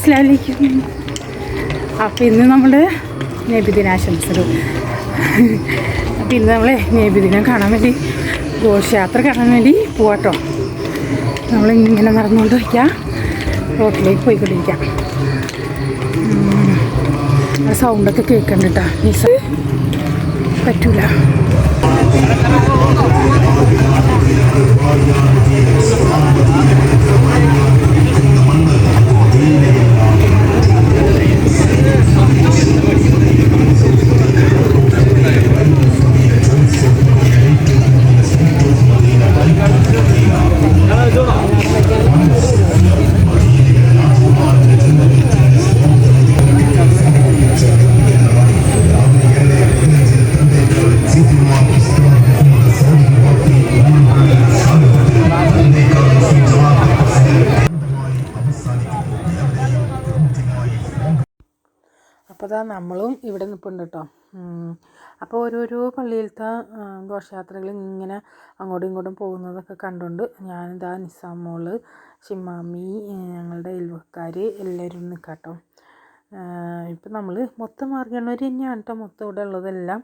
അസ്ലാമലൈക്കും അപ്പോൾ ഇന്ന് നമ്മൾ നബിദിനാശംസകൾ. അപ്പോൾ ഇന്ന് നമ്മൾ നബിദിനം കാണാൻ വേണ്ടി ഘോഷയാത്ര കാണാൻ വേണ്ടി പോവാട്ടോ. നമ്മളിങ്ങനെ നടന്നുകൊണ്ട് വയ്ക്കാം റോട്ടിലേക്ക് പോയിക്കൊണ്ടിരിക്കാം. സൗണ്ടൊക്കെ കേൾക്കണ്ട കേട്ടോ മിസ് പറ്റൂല. അപ്പോൾ നമ്മളും ഇവിടെ നിൽപ്പുണ്ട് കേട്ടോ അപ്പോൾ ഓരോരോ പള്ളിയിലത്തെ ഘോഷയാത്രകൾ ഇങ്ങനെ അങ്ങോട്ടും ഇങ്ങോട്ടും പോകുന്നതൊക്കെ കണ്ടുകൊണ്ട് ഞാനിതാ നിസാം മോൾ ഷിമാമി ഞങ്ങളുടെ അയൽവക്കാർ എല്ലാവരും നിൽക്കാട്ടോ ഇപ്പം നമ്മൾ മൊത്തം മാർഗണ്ണൂർ തന്നെയാണ് കേട്ടോ മൊത്തം ഇവിടെ ഉള്ളതെല്ലാം.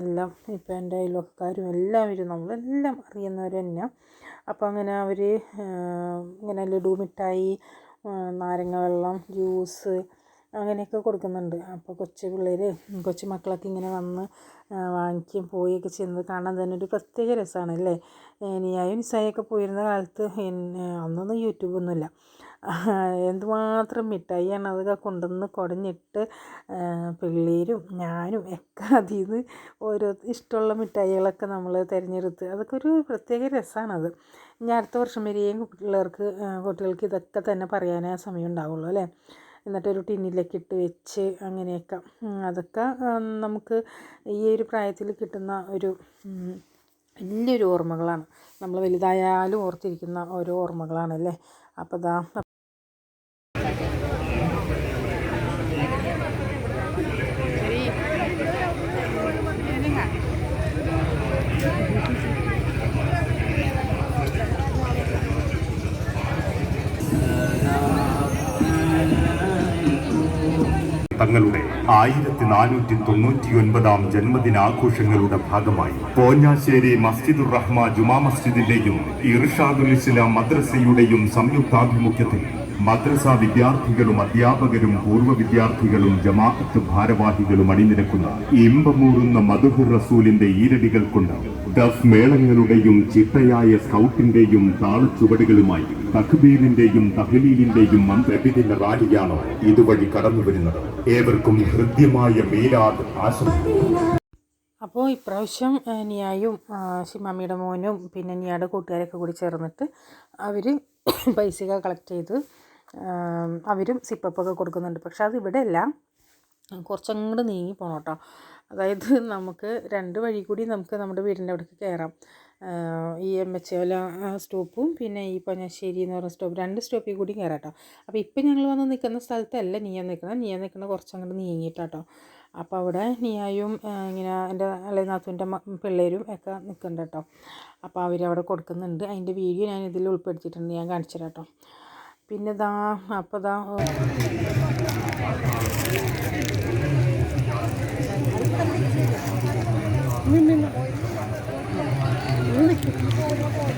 എല്ലാം ഇപ്പം എന്റെ അയൽവക്കാരും എല്ലാവരും നമ്മളെല്ലാം അറിയുന്നവർ തന്നെ അപ്പോൾ അങ്ങനെ അവർ ഇങ്ങനെ ലഡു മിഠായി നാരങ്ങ വെള്ളം ജ്യൂസ് അങ്ങനെയൊക്കെ കൊടുക്കുന്നുണ്ട്. അപ്പോൾ കൊച്ചു പിള്ളേർ കൊച്ചു മക്കളൊക്കെ ഇങ്ങനെ വന്ന് വാങ്ങിക്കുകയും പോവുകയൊക്കെ ചെയ്യുന്നത് കാണാൻ തന്നെ ഒരു പ്രത്യേക രസമാണ് അല്ലേ നിയായും നിസായൊക്കെ പോയിരുന്ന കാലത്ത് അന്നൊന്നും യൂട്യൂബൊന്നുമില്ല എന്തുമാത്രം മിഠായിയാണ് അതൊക്കെ കൊണ്ടുവന്ന് കുടഞ്ഞിട്ട് പിള്ളേരും ഞാനും ഒക്കെ അതിൽ നിന്ന് ഓരോ ഇഷ്ടമുള്ള മിഠായികളൊക്കെ നമ്മൾ തിരഞ്ഞെടുത്ത് അതൊക്കെ ഒരു പ്രത്യേക രസമാണത് ഇനി അടുത്ത വർഷം വരെയും പിള്ളേർക്ക് കുട്ടികൾക്ക് ഇതൊക്കെ തന്നെ പറയാനേ സമയം ഉണ്ടാവുള്ളൂ അല്ലേ? എന്നിട്ടൊരു ടിന്നിലേക്ക് ഇട്ട് വെച്ച് അങ്ങനെയൊക്കെ. അതൊക്കെ നമുക്ക് ഈ ഒരു പ്രായത്തിൽ കിട്ടുന്ന ഒരു വലിയൊരു ഓർമ്മകളാണ്. നമ്മൾ വലുതായാലും ഓർത്തിരിക്കുന്ന ഓരോ ഓർമ്മകളാണല്ലേ? അപ്പോൾ ദാ നാനൂറ്റി തൊണ്ണൂറ്റി ഒൻപതാം ജന്മദിനാഘോഷങ്ങളുടെ ഭാഗമായി പോഞ്ഞാശ്ശേരി മസ്ജിദുർ റഹ്മ ജുമാ മസ്ജിദിന്റെയും ഇർഷാദുൽ ഇസ്ലാം മദ്രസയുടെയും സംയുക്താഭിമുഖ്യത്തിൽ മദ്രസ വിദ്യാർത്ഥികളും അധ്യാപകരും പൂർവ വിദ്യാർത്ഥികളും ജമാഅത്ത് ഭാരവാഹികളും അണിനിരക്കുന്ന ഇമ്പമൂറുന്ന മധുഹുർ റസൂലിന്റെ ഈരടികൾ കൊണ്ട് ദഫ് മേളങ്ങളുടെയും ചിട്ടയായ സ്കൗട്ടിന്റെയും താളച്ചുവടുകളുമായി തഖ്ബീറിന്റെയും തഹ്ലീലിന്റെയും മന്ത്രവിദിന റാലിയാണ് ഇതുവഴി കടന്നു വരുന്നത്. ഏവർക്കും ഹൃദ്യമായ മീലാദ് ആശംസ അപ്പോൾ ഇപ്രാവശ്യം നിയായും ഷിമാമിയുടെ മോനും പിന്നെ നിയയുടെ കൂട്ടുകാരൊക്കെ കൂടി ചേർന്നിട്ട് അവർ പൈസയൊക്കെ കളക്ട് ചെയ്ത് അവരും സിപ്പപ്പൊക്കെ കൊടുക്കുന്നുണ്ട്. പക്ഷെ അത് ഇവിടെ അല്ല കുറച്ചങ്ങോട്ട് നീങ്ങി പോകണം കേട്ടോ അതായത് നമുക്ക് രണ്ട് വഴി കൂടി നമുക്ക് നമ്മുടെ വീടിന്റെ അവിടേക്ക് കയറാം. ഈ എം എച്ച് ഓല സ്റ്റോപ്പും പിന്നെ ഈ പൊന്നശ്ശേരി എന്ന് പറയുന്ന സ്റ്റോപ്പ് രണ്ട് സ്റ്റോപ്പിൽ കൂടി കയറാം കേട്ടോ അപ്പോൾ ഇപ്പം ഞങ്ങൾ വന്ന് നിൽക്കുന്ന സ്ഥലത്തല്ല നീയ നിൽക്കണം നീയ നിൽക്കുന്ന കുറച്ചങ്ങോട്ട് നീങ്ങിയിട്ടാട്ടോ അപ്പോൾ അവിടെ നീയായും ഇങ്ങനെ എന്റെ അളയനാത്തുവിന്റെ പിള്ളേരും ഒക്കെ നിൽക്കുന്നുണ്ട് കേട്ടോ അപ്പോൾ അവരവിടെ കൊടുക്കുന്നുണ്ട്. അതിന്റെ വീഡിയോ ഞാൻ ഇതിൽ ഉൾപ്പെടുത്തിയിട്ടുണ്ട്. ഞാൻ കാണിച്ചു കേട്ടോ പിന്നെ ദാ അപ്പോൾ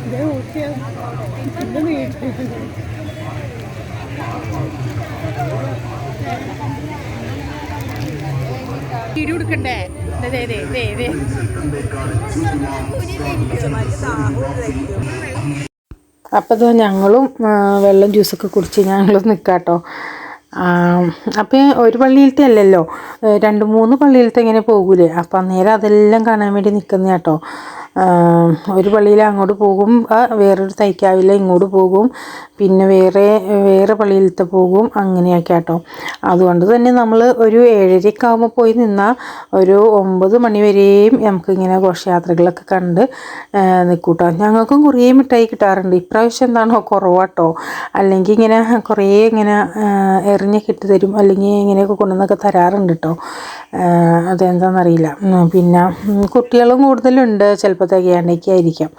ഇതാ വീഡിയോ എടുക്കണ്ടേ ദേ ദേ ദേ ദേ അപ്പോൾ ഇതാ ഞങ്ങളും വെള്ളം ജ്യൂസൊക്കെ കുടിച്ച് ഞങ്ങളും നിൽക്കാട്ടോ അപ്പം ഒരു പള്ളിയിലത്തെ അല്ലല്ലോ രണ്ട് മൂന്ന് പള്ളിയിലത്തെ ഇങ്ങനെ പോകൂലേ? അപ്പം അന്നേരം അതെല്ലാം കാണാൻ വേണ്ടി നിൽക്കുന്ന കേട്ടോ ഒരു പള്ളിയിൽ അങ്ങോട്ട് പോകും. വേറൊരു തൈക്കാവില്ല ഇങ്ങോട്ട് പോകും. പിന്നെ വേറെ വേറെ പള്ളിയിലത്തെ പോകും. അങ്ങനെയൊക്കെ കേട്ടോ അതുകൊണ്ട് തന്നെ നമ്മൾ ഒരു ഏഴരയ്ക്ക് ആകുമ്പോൾ പോയി നിന്നാൽ ഒരു ഒമ്പത് മണി വരെയും നമുക്കിങ്ങനെ ഘോഷയാത്രകളൊക്കെ കണ്ട് നിൽക്കൂട്ടോ ഞങ്ങൾക്കും കുറേ മിഠായി കിട്ടാറുണ്ട്. ഇപ്രാവശ്യം എന്താണോ കുറവാട്ടോ. അല്ലെങ്കിൽ ഇങ്ങനെ കുറേ ഇങ്ങനെ എറിഞ്ഞ് കിട്ടി തരും. അല്ലെങ്കിൽ ഇങ്ങനെയൊക്കെ കൊണ്ടുവന്നൊക്കെ തരാറുണ്ട് കേട്ടോ അതെന്താണെന്നറിയില്ല പിന്നെ കുട്ടികളും കൂടുതലുണ്ട്. ചിലപ്പോൾ തികയാണ്ടൊക്കെ ആയിരിക്കാം.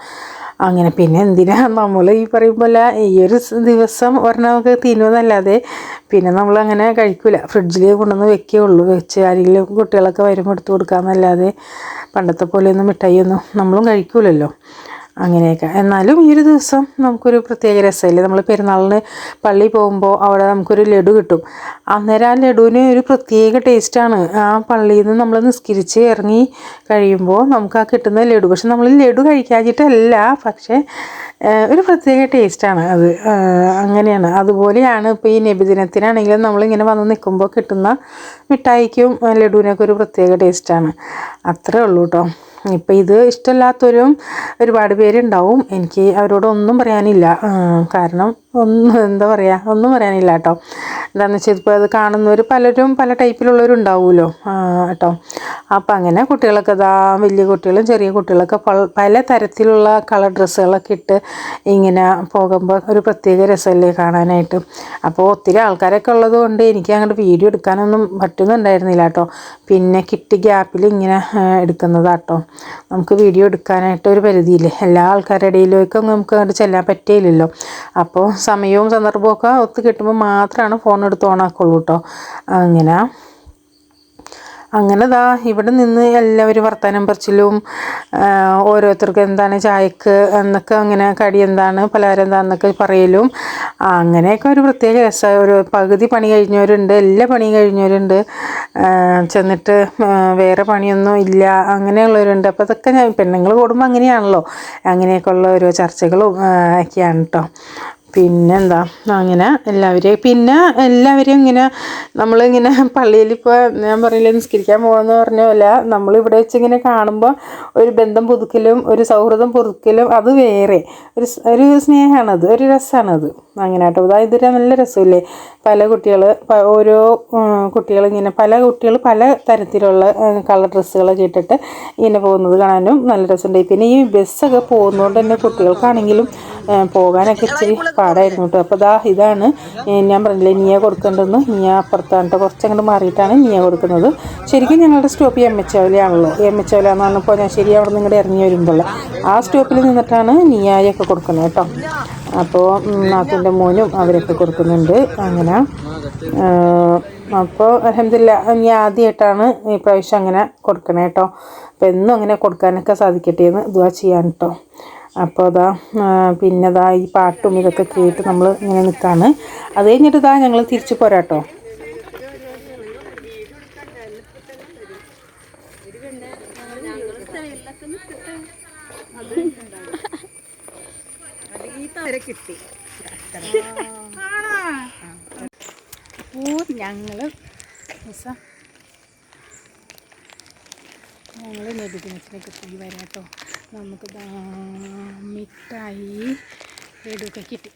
അങ്ങനെ പിന്നെ എന്തിനാ നമ്മൾ ഈ പറയുമ്പോൾ ഈ ഒരു ദിവസം ദിവസം ഒരെണ്ണമൊക്കെ തിന്നുമെന്നല്ലാതെ പിന്നെ നമ്മൾ അങ്ങനെ കഴിക്കില്ല ഫ്രിഡ്ജിൽ കൊണ്ടുവന്ന് വെക്കേ ഉള്ളൂ. വെച്ച് ആരെങ്കിലും കുട്ടികളൊക്കെ വരുമ്പോൾ എടുത്ത് കൊടുക്കാമെന്നല്ലാതെ പണ്ടത്തെ പോലെയൊന്നും മിഠായിയൊന്നും നമ്മളും കഴിക്കൂലല്ലോ. അങ്ങനെയൊക്കെ. എന്നാലും ഈ ഒരു ദിവസം നമുക്കൊരു പ്രത്യേക രസമല്ലേ? നമ്മൾ പെരുന്നാളിന് പള്ളി പോകുമ്പോൾ അവിടെ നമുക്കൊരു ലഡു കിട്ടും. അന്നേരം ആ ലഡുവിന് ഒരു പ്രത്യേക ടേസ്റ്റാണ്. ആ പള്ളിയിൽ നിന്ന് നമ്മൾ നിസ്കരിച്ച് ഇറങ്ങി കഴിയുമ്പോൾ നമുക്ക് ആ കിട്ടുന്ന ലഡു. പക്ഷെ നമ്മൾ ലഡു കഴിക്കാഞ്ഞിട്ടല്ല. പക്ഷേ ഒരു പ്രത്യേക ടേസ്റ്റാണ് അത്. അങ്ങനെയാണ്. അതുപോലെയാണ് ഇപ്പോൾ ഈ നബിദിനത്തിനാണെങ്കിലും നമ്മളിങ്ങനെ വന്ന് നിൽക്കുമ്പോൾ കിട്ടുന്ന മിഠായിക്കും ലഡുവിനൊക്കെ ഒരു പ്രത്യേക ടേസ്റ്റാണ്. അത്രേ ഉള്ളൂ കേട്ടോ ഇപ്പം ഇത് ഇഷ്ടമല്ലാത്തവരും ഒരുപാട് പേരുണ്ടാവും. എനിക്ക് അവരോടൊന്നും പറയാനില്ല. കാരണം ഒന്നും എന്താ പറയുക ഒന്നും പറയാനില്ല കേട്ടോ. എന്താണെന്ന് വെച്ചാൽ ഇപ്പോൾ അത് കാണുന്നവർ പലരും പല ടൈപ്പിലുള്ളവരുണ്ടാവുമല്ലോ കേട്ടോ. അപ്പം അങ്ങനെ കുട്ടികളൊക്കെ ഇതാ വലിയ കുട്ടികളും ചെറിയ കുട്ടികളൊക്കെ പല- തരത്തിലുള്ള കളർ ഡ്രസ്സുകളൊക്കെ ഇട്ട് ഇങ്ങനെ പോകുമ്പോൾ ഒരു പ്രത്യേക രസമല്ലേ കാണാനായിട്ട്. അപ്പോൾ ഒത്തിരി ആൾക്കാരൊക്കെ ഉള്ളത് കൊണ്ട് എനിക്ക് അങ്ങോട്ട് വീഡിയോ എടുക്കാനൊന്നും പറ്റുന്നുണ്ടായിരുന്നില്ല കേട്ടോ. പിന്നെ കിട്ടി ഗ്യാപ്പിൽ ഇങ്ങനെ എടുക്കുന്നതാട്ടോ. നമുക്ക് വീഡിയോ എടുക്കാനായിട്ട് ഒരു പരിധിയില്ലേ? എല്ലാ ആൾക്കാരുടെ ഇടയിലേക്കും നമുക്ക് അങ്ങോട്ട് ചെല്ലാൻ പറ്റിയില്ലല്ലോ. അപ്പോൾ സമയവും സന്ദർഭവും ഒക്കെ ഒത്തു കിട്ടുമ്പോൾ മാത്രമാണ് ഫോൺ എടുത്ത് ഓണാക്കുള്ളൂ കേട്ടോ അങ്ങനെ. അങ്ങനെ ദാ ഇവിടെ നിന്ന് എല്ലാവരും വർത്തമാനം പറിച്ചിലും ഓരോരുത്തർക്കും എന്താണ് ചായക്ക് എന്നൊക്കെ അങ്ങനെ കടി എന്താണ് പലഹാരം എന്താണെന്നൊക്കെ പറയലും. അങ്ങനെയൊക്കെ ഒരു പ്രത്യേക രസമാണ് ഒരു പകുതി പണി കഴിഞ്ഞവരുണ്ട് എല്ലാ പണിയും കഴിഞ്ഞവരുണ്ട്. ചെന്നിട്ട് വേറെ പണിയൊന്നും ഇല്ല അങ്ങനെയുള്ളവരുണ്ട്. അപ്പോൾ അതൊക്കെ ഞാൻ പെണ്ണുങ്ങൾ കൂടുമ്പോൾ അങ്ങനെയാണല്ലോ. അങ്ങനെയൊക്കെ ഉള്ള ഓരോ ചർച്ചകളും ഒക്കെയാണ് കേട്ടോ പിന്നെന്താ? അങ്ങനെ എല്ലാവരെയും പിന്നെ എല്ലാവരെയും ഇങ്ങനെ നമ്മളിങ്ങനെ പള്ളിയിൽ ഇപ്പോൾ ഞാൻ പറയില്ല നിസ്കരിക്കാൻ പോകുമെന്ന് പറഞ്ഞ പോലെ നമ്മളിവിടെ വെച്ച് ഇങ്ങനെ കാണുമ്പോൾ ഒരു ബന്ധം പുതുക്കലും ഒരു സൗഹൃദം പുതുക്കലും അത് വേറെ. ഒരു ഒരു സ്നേഹമാണത് ഒരു രസമാണത് അങ്ങനെ കേട്ടോ അതായത് ഇതൊരു നല്ല രസമില്ലേ? പല കുട്ടികൾ ഓരോ കുട്ടികൾ ഇങ്ങനെ പല കുട്ടികൾ പല തരത്തിലുള്ള കളർ ഡ്രസ്സുകളൊക്കെ ഇട്ടിട്ട് ഇങ്ങനെ പോകുന്നത് കാണാനും നല്ല രസമുണ്ട്. പിന്നെ ഈ ബസ്സൊക്കെ പോകുന്നതുകൊണ്ട് തന്നെ കുട്ടികൾക്കാണെങ്കിലും പോകാനൊക്കെ ഇച്ചിരി പാടായിരുന്നു കേട്ടോ. അപ്പോൾ ദാ ഇതാണ് ഞാൻ പറഞ്ഞില്ലേ നീയ കൊടുക്കേണ്ടതെന്ന്. നീയ അപ്പുറത്താണ് കേട്ടോ കുറച്ചങ്ങോട്ട് മാറിയിട്ടാണ് നീയ കൊടുക്കുന്നത്. ശരിക്കും ഞങ്ങളുടെ സ്റ്റോപ്പ് എം എച്ച് അവലയാണല്ലോ. എം എച്ച് അവല എന്ന് പറഞ്ഞപ്പോൾ ഞാൻ ശരി അവിടെ നിന്ന് ഇങ്ങോട്ട് ഇറങ്ങി വരുമ്പോൾ ആ സ്റ്റോപ്പിൽ നിന്നിട്ടാണ് നീയായൊക്കെ കൊടുക്കുന്നത് കേട്ടോ. അപ്പോൾ നാത്തിന്റെ മോനും അവരൊക്കെ കൊടുക്കുന്നുണ്ട്. അങ്ങനെ അപ്പോൾ അലഹമില്ല ഞാൻ ആദ്യമായിട്ടാണ് ഈ പ്രാവശ്യം അങ്ങനെ കൊടുക്കണേ കേട്ടോ അപ്പോൾ എന്നും അങ്ങനെ കൊടുക്കാനൊക്കെ സാധിക്കട്ടെ എന്ന് ഇത് ചെയ്യാൻ കേട്ടോ അപ്പോൾ അതാ പിന്നെ അതാ ഈ പാട്ടും ഇതൊക്കെ കേട്ട് നമ്മൾ ഇങ്ങനെ നിൽക്കുകയാണ് അത് കഴിഞ്ഞിട്ട് ഇതാ ഞങ്ങൾ തിരിച്ചു പോരാട്ടോ. ഓ ഞങ്ങൾ ഞങ്ങൾ നെടുദിനത്തിനൊക്കെ പോയി വരാം കേട്ടോ നമുക്ക് മിഠായി എടുക്കെ കിട്ടി.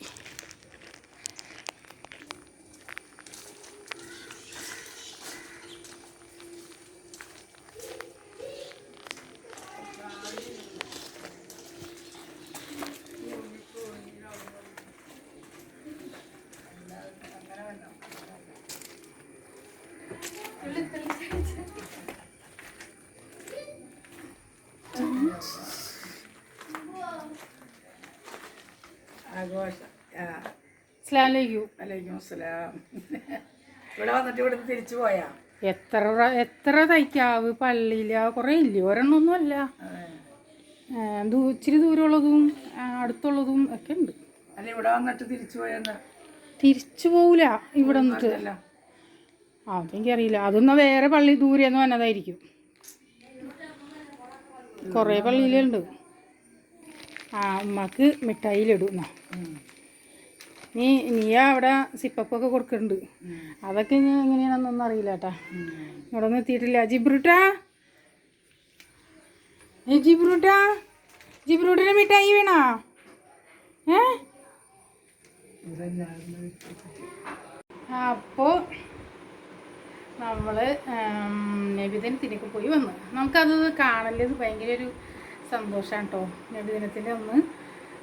ആഘോഷം അലൈക്കും അസ്സലാം ഇവിടെ വന്നിട്ട് ഇവിടുന്ന് തിരിച്ചു പോയാ? എത്ര എത്ര തയ്ക്കാവ് പള്ളിയില കുറേ ഇല്ല? ഒരെണ്ണമൊന്നും അല്ല. ഇച്ചിരി ദൂരമുള്ളതും അടുത്തുള്ളതും ഒക്കെ ഉണ്ട്. അല്ല ഇവിടെ വന്നിട്ട് തിരിച്ചു പോയെന്നാ തിരിച്ചു പോവില്ല ഇവിടെ നിന്നിട്ട് അതെനിക്കറിയില്ല. അതൊന്നും വേറെ പള്ളി ദൂരെന്ന് വന്നതായിരിക്കും. കുറേ പള്ളിയിലുണ്ട്. ആ ഉമ്മക്ക് മിഠായിലിടും നീ നീ അവിടെ സിപ്പപ്പൊക്കെ കൊടുക്കുന്നുണ്ട് അതൊക്കെ ഇനി എങ്ങനെയാണെന്നൊന്നും അറിയില്ല കേട്ടാ ഇവിടെ ഒന്നും എത്തിയിട്ടില്ല. ജിബ്രൂട്ടാ. ഏ ജിബ്രൂട്ടാ. ജിബ്രൂട്ടിന് മിഠായി വേണോ? ഏ? അപ്പോൾ നമ്മൾ നബിദിനത്തിനൊക്കെ പോയി വന്നു. നമുക്കത് കാണൽ ഭയങ്കര ഒരു സന്തോഷമാണ് കേട്ടോ നബിദിനത്തിന്റെ അന്ന്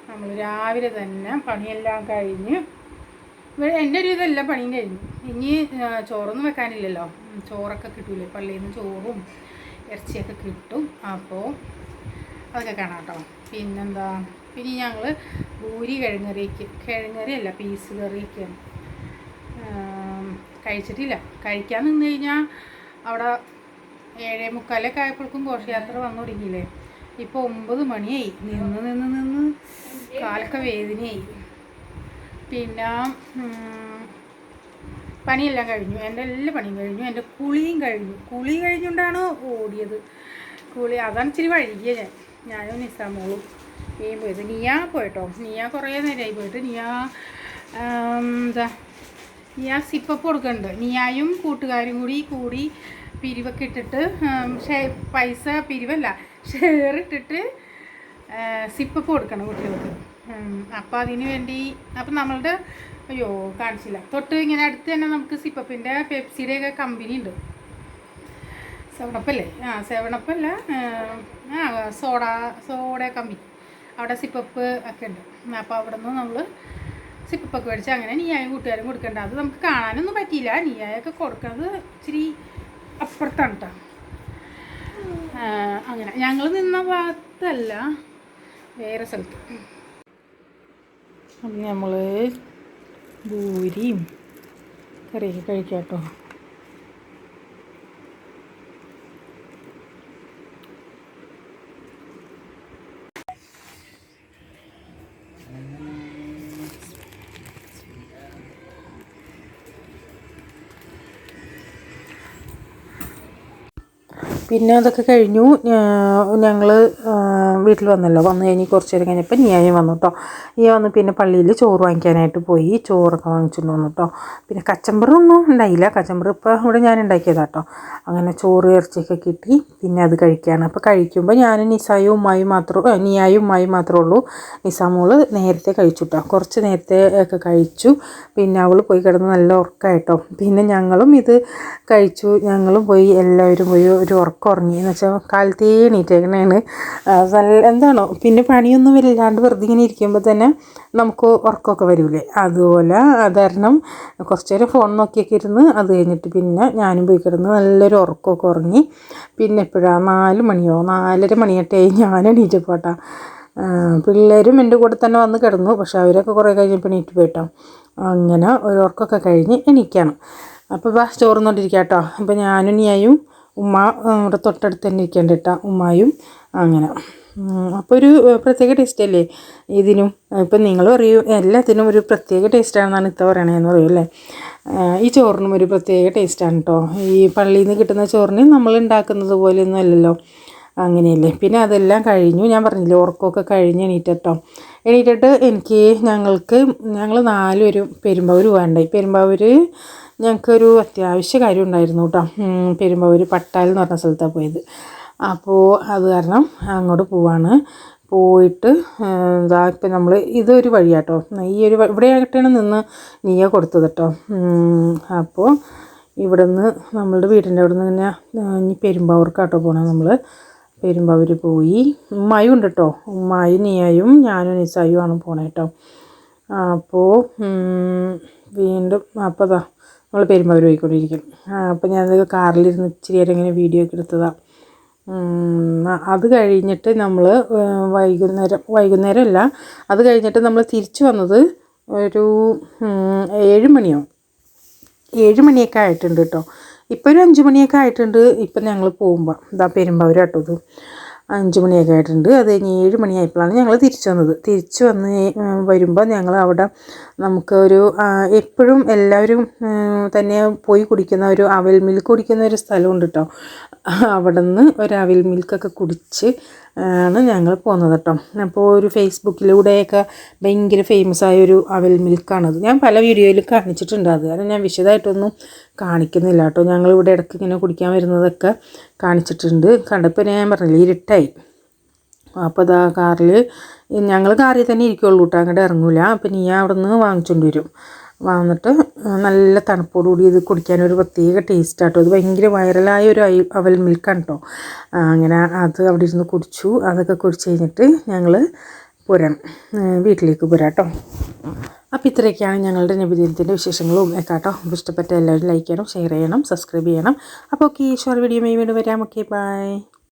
നമ്മൾ രാവിലെ തന്നെ പണിയെല്ലാം കഴിഞ്ഞ് എന്റെ ഒരു ഇതെല്ലാം പണിയും കഴിഞ്ഞു. ഇനി ചോറൊന്നും വെക്കാനില്ലല്ലോ. ചോറൊക്കെ കിട്ടൂലേ. പള്ളിയിൽ നിന്ന് ചോറും ഇറച്ചിയൊക്കെ കിട്ടും. അപ്പോൾ അതൊക്കെ കാണാം കേട്ടോ പിന്നെന്താ? പിന്നെ ഞങ്ങൾ പൂരി കിഴങ്ങറിക്ക് കിഴങ്ങറി അല്ല പീസ് കറിയൊക്കെ കഴിച്ചിട്ടില്ല. കഴിക്കാൻ നിന്ന് കഴിഞ്ഞാൽ അവിടെ ഏഴേ മുക്കാലൊക്കെ ആയപ്പോഴേക്കും ഘോഷയാത്ര വന്നു തുടങ്ങിയില്ലേ ഇപ്പോൾ ഒമ്പത് മണിയായി. നിന്ന് നിന്ന് നിന്ന്. കാലൊക്കെ വേദനയായി. പിന്നെ പണിയെല്ലാം കഴിഞ്ഞു. എന്റെ എല്ലാ പണിയും കഴിഞ്ഞു. എന്റെ കുളിയും കഴിഞ്ഞു. കുളി കഴിഞ്ഞുകൊണ്ടാണ് ഓടിയത്. കുളി അതാണ് ഇച്ചിരി വഴുകിയ ഞാൻ. ഞാനും നിസാമോളും ഈ പോയത്. നീയാ പോയിട്ടോ? നീയാ കുറേ നേരമായി പോയിട്ട്. നീയാ എന്താ നീയാ സിപ്പപ്പ് കൊടുക്കുന്നുണ്ട് നീയായും കൂട്ടുകാരും കൂടി കൂടി പിരിവൊക്കെ ഇട്ടിട്ട് ഷേ പൈസ പിരിവല്ല ഷെയർ ഇട്ടിട്ട് സിപ്പപ്പ് കൊടുക്കണം കുട്ടികൾക്ക്. അപ്പം അതിന് വേണ്ടി അപ്പം നമ്മളുടെ അയ്യോ കാണിച്ചില്ല. തൊട്ട് ഇങ്ങനെ അടുത്ത് തന്നെ നമുക്ക് സിപ്പപ്പിന്റെ പെപ്സിയുടെ ഒക്കെ കമ്പനി ഉണ്ട്. സെവണപ്പല്ലേ ആ സെവണപ്പല്ല ആ സോഡ സോഡ കമ്പനി. അവിടെ സിപ്പപ്പ് ഒക്കെ ഉണ്ട്. അപ്പോൾ അവിടെ നിന്ന് നമ്മൾ സിപ്പപ്പൊക്കെ മേടിച്ച് അങ്ങനെ നീയായും കൂട്ടുകാരും കൊടുക്കണ്ട. അത് നമുക്ക് കാണാനൊന്നും പറ്റിയില്ല. നീയായൊക്കെ കൊടുക്കുന്നത് ഇച്ചിരി അപ്പുറത്താണ് കേട്ടോ അങ്ങനെ. ഞങ്ങൾ നിന്ന ഭാഗത്തല്ല വേറെ സ്ഥലത്ത്. അപ്പം നമ്മൾ ഭൂരിയും കറിയൊക്കെ കഴിക്കാം കേട്ടോ പിന്നെ അതൊക്കെ കഴിഞ്ഞു. ഞങ്ങൾ വീട്ടിൽ വന്നല്ലോ. വന്നു കഴിഞ്ഞ് കുറച്ച് നേരം കഴിഞ്ഞപ്പോൾ നിയായും വന്നു കേട്ടോ ഈ വന്ന് പിന്നെ പള്ളിയിൽ ചോറ് വാങ്ങിക്കാനായിട്ട് പോയി. ചോറൊക്കെ വാങ്ങിച്ചിട്ട് വന്നു കേട്ടോ പിന്നെ കച്ചമ്പറൊന്നും ഉണ്ടായില്ല. കച്ചമ്പർ ഇപ്പോൾ ഇവിടെ ഞാൻ ഉണ്ടാക്കിയതാണ് കേട്ടോ അങ്ങനെ ചോറ് ഇറച്ചിയൊക്കെ കിട്ടി. പിന്നെ അത് കഴിക്കുകയാണ് അപ്പോൾ കഴിക്കുമ്പോൾ ഞാൻ നിസായും ഉമ്മായും മാത്രം നിയായും ഉമ്മായും മാത്രമേ ഉള്ളൂ. നിസാമോൾ നേരത്തെ കഴിച്ചു കേട്ടോ കുറച്ച് നേരത്തെ ഒക്കെ കഴിച്ചു. പിന്നെ അവൾ പോയി കിടന്ന് നല്ല ഉറക്കമായിട്ടോ പിന്നെ ഞങ്ങളും ഇത് കഴിച്ചു. ഞങ്ങളും പോയി എല്ലാവരും പോയി ഒരു ഉറക്കം ഉറങ്ങി എന്ന് വെച്ചാൽ കാലത്തേ എണീറ്റേക്കണേണ്. നല്ല എന്താണോ പിന്നെ പണിയൊന്നും ഇല്ലാണ്ട് വെറുതെ ഇങ്ങനെ ഇരിക്കുമ്പോൾ തന്നെ നമുക്ക് ഉറക്കമൊക്കെ വരില്ലേ അതുപോലെ അത് കാരണം കുറച്ച് നേരം ഫോൺ നോക്കിയൊക്കെ ഇരുന്ന് അത് കഴിഞ്ഞിട്ട് പിന്നെ ഞാനും പോയി കിടന്ന് നല്ലൊരു ഉറക്കമൊക്കെ ഉറങ്ങി പിന്നെ എപ്പോഴാണ് നാല് മണിയോ നാലര മണിയട്ടേ ഞാൻ എണീറ്റപ്പോട്ടാ പിള്ളേരും എന്റെ കൂടെ തന്നെ വന്ന് കിടന്നു. പക്ഷെ അവരൊക്കെ കുറേ കഴിഞ്ഞപ്പോൾ എണീറ്റ് പോയിട്ടോ. അങ്ങനെ ഒരു ഉറക്കമൊക്കെ കഴിഞ്ഞ് എണീക്കാണ്. അപ്പോൾ ബാ ചോറുന്നോണ്ടിരിക്കാം കേട്ടോ അപ്പോൾ ഞാനും നീയായും ഉമ്മ ഇവിടെ തൊട്ടടുത്ത് തന്നെ ഇരിക്കേണ്ട കേട്ടോ ഉമ്മായും അങ്ങനെ. അപ്പോൾ ഒരു പ്രത്യേക ടേസ്റ്റ് അല്ലേ? ഇതിനും ഇപ്പം നിങ്ങൾ പറയൂ എല്ലാത്തിനും ഒരു പ്രത്യേക ടേസ്റ്റാണെന്നാണ് ഇത്ത പറയണതെന്ന് പറയും അല്ലേ? ഈ ചോറിനും ഒരു പ്രത്യേക ടേസ്റ്റാണ് കേട്ടോ ഈ പള്ളിയിൽ നിന്ന് കിട്ടുന്ന ചോറിന് നമ്മൾ ഉണ്ടാക്കുന്നത് പോലെയൊന്നും അല്ലല്ലോ. അങ്ങനെയല്ലേ? പിന്നെ അതെല്ലാം കഴിഞ്ഞു. ഞാൻ പറഞ്ഞില്ലേ ഉറക്കമൊക്കെ കഴിഞ്ഞ് എണീറ്റട്ടോ എണീറ്റിട്ട് എനിക്ക് ഞങ്ങൾക്ക് ഞങ്ങൾ നാലുപേരും പെരുമ്പാവൂർ പോകണ്ടായി പെരുമ്പാവൂർ ഞങ്ങൾക്കൊരു അത്യാവശ്യ കാര്യം ഉണ്ടായിരുന്നു കേട്ടോ പെരുമ്പാവൂർ പട്ടാൽ എന്ന് പറഞ്ഞ സ്ഥലത്താണ് പോയത്. അപ്പോൾ അത് കാരണം അങ്ങോട്ട് പോവാണ്. പോയിട്ട് ഇതാ ഇപ്പം നമ്മൾ ഇതൊരു വഴിയാട്ടോ. ഈ ഒരു ഇവിടെ ആകട്ടെയാണ് നിന്ന് നീയ കൊടുത്തത് കേട്ടോ. അപ്പോൾ ഇവിടെ നിന്ന് നമ്മളുടെ വീടിന്റെ അവിടെ നിന്ന് ആ, ഇനി പെരുമ്പാവൂർക്കാട്ടോ പോകണം നമ്മൾ പെരുമ്പാവൂർ പോയി. ഉമ്മായും ഉണ്ട് കേട്ടോ. ഉമ്മായും നീയായും ഞാനും നിസായും ആണ് പോണേ കേട്ടോ. അപ്പോൾ വീണ്ടും അപ്പോൾ അതാ നമ്മൾ പെരുമ്പാവൂർ പോയിക്കൊണ്ടിരിക്കും. അപ്പോൾ ഞാനത് കാറിലിരുന്ന് ഇച്ചിരി നേരം ഇങ്ങനെ വീഡിയോ ഒക്കെ എടുത്തതാണ് അത് കഴിഞ്ഞിട്ട് നമ്മൾ വൈകുന്നേരം വൈകുന്നേരമല്ല അത് കഴിഞ്ഞിട്ട് നമ്മൾ തിരിച്ചു വന്നത് ഒരു ഏഴ് മണിയോ ഏഴ് മണിയൊക്കെ ആയിട്ടുണ്ട് കേട്ടോ. ഇപ്പോൾ ഒരു അഞ്ച് മണിയൊക്കെ ആയിട്ടുണ്ട് ഇപ്പം ഞങ്ങൾ പോകുമ്പോൾ ഇതാ പെരുമ്പാവൂർ കേട്ടോ ഇത്. അഞ്ച് മണിയൊക്കെ ആയിട്ടുണ്ട്. അത് കഴിഞ്ഞ് ഏഴ് മണിയായപ്പോഴാണ് ഞങ്ങൾ തിരിച്ചു വന്നത്. തിരിച്ചു വന്ന് വരുമ്പോൾ ഞങ്ങൾ അവിടെ നമുക്ക് ഒരു എപ്പോഴും എല്ലാവരും തന്നെ പോയി കുടിക്കുന്ന ഒരു അവൽ മിൽക്ക് കുടിക്കുന്ന ഒരു സ്ഥലമുണ്ട് കേട്ടോ അവിടെ നിന്ന് ഒരു അവൽ മിൽക്കൊക്കെ കുടിച്ച് ആണ് ഞങ്ങൾ പോകുന്നത് കേട്ടോ. അപ്പോൾ ഒരു ഫേസ്ബുക്കിലൂടെയൊക്കെ ഭയങ്കര ഫേമസ് ആയ ഒരു അവൽ മിൽക്കാണത് ഞാൻ പല വീഡിയോയിൽ കാണിച്ചിട്ടുണ്ട് അത്. കാരണം ഞാൻ വിശദമായിട്ടൊന്നും കാണിക്കുന്നില്ല കേട്ടോ. ഞങ്ങളിവിടെ ഇടയ്ക്ക് ഇങ്ങനെ കുടിക്കാൻ വരുന്നതൊക്കെ കാണിച്ചിട്ടുണ്ട്. കണ്ടപ്പോൾ ഞാൻ പറഞ്ഞില്ലേ ഇരുട്ടായി. അപ്പോൾ അതാ കാറിൽ ഞങ്ങൾ കാറിൽ തന്നെ ഇരിക്കുള്ളൂ കേട്ടോ. അങ്ങോട്ട് ഇറങ്ങൂല. അപ്പം നീ അവിടെ നിന്ന് വാങ്ങിച്ചുകൊണ്ട് വരും. വന്നിട്ട് നല്ല തണുപ്പോടുകൂടി ഇത് കുടിക്കാൻ ഒരു പ്രത്യേക ടേസ്റ്റ് ആട്ടോ. ഇത് ഭയങ്കര വൈറലായ ഒരു അവൽ മിൽക്കാണ് കേട്ടോ അങ്ങനെ അത് അവിടെ ഇരുന്ന് കുടിച്ചു. അതൊക്കെ കുടിച്ച് കഴിഞ്ഞിട്ട് ഞങ്ങൾ പോരാം വീട്ടിലേക്ക് പുരാട്ടോ. അപ്പോൾ ഇത്രയൊക്കെയാണ് ഞങ്ങളുടെ നബിദിനത്തിന്റെ വിശേഷങ്ങളും ഒക്കെ കേട്ടോ ഇഷ്ടപ്പെട്ട എല്ലാവരും ലൈക്ക് ചെയ്യണം ഷെയർ ചെയ്യണം സബ്സ്ക്രൈബ് ചെയ്യണം. അപ്പോൾ ഓക്കെ ഷോർ വീഡിയോ വീണ്ടും വരാം. Okay bye